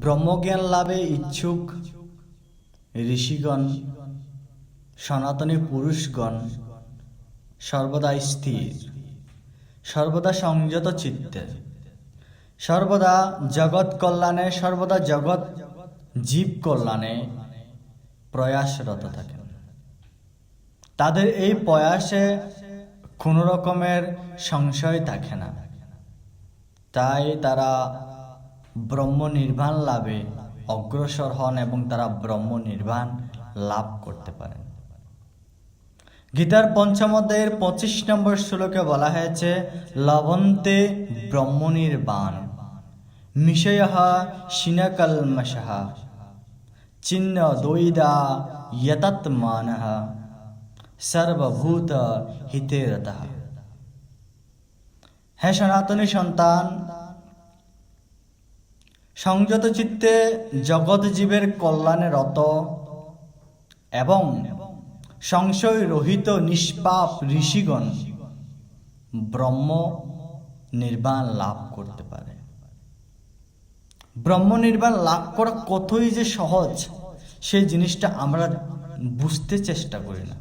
ব্রহ্মজ্ঞান লাভে ইচ্ছুক ঋষিগণ, সনাতনী পুরুষগণ, সর্বদা স্থির, সর্বদা সংযত চিত্তে সর্বদা জগৎ কল্যাণে, সর্বদা জগৎ জীব কল্যাণে প্রয়াসরত থাকেন। তাদের এই প্রয়াসে কোনো রকমের সংশয় থাকে না। তাই তারা ব্রহ্ম নির্বাণ লাভে অগ্রসর হন এবং তারা ব্রহ্ম নির্বাণ লাভ করতে পারেন। গীতার পঞ্চমদের পঁচিশ নম্বর শ্লোকে বলা হয়েছে, লবন্তে ব্রহ্ম নির্বাণ মিশয় শিনকলমশঃ, চিহ্ন দৈদা যতৎমান, সর্বভূত হিতেরত হ্যাঁ সনাতনী সন্তান সংযত চিত্তে জগৎ জীবের কল্যাণে রত এবং সংশয় রহিত নিষ্পাপ ঋষিগণ ব্রহ্ম নির্বাণ লাভ করতে পারে। ব্রহ্ম নির্বাণ লাভ করা কতই যে সহজ সেই জিনিসটা আমরা বুঝতে চেষ্টা করি না।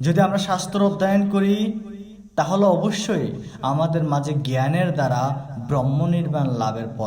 যদি আমরা শাস্ত্র অধ্যয়ন করি, তাহলে অবশ্যই আমাদের মাঝে জ্ঞানের দ্বারা ব্রহ্ম নির্বাণ লাভের পথ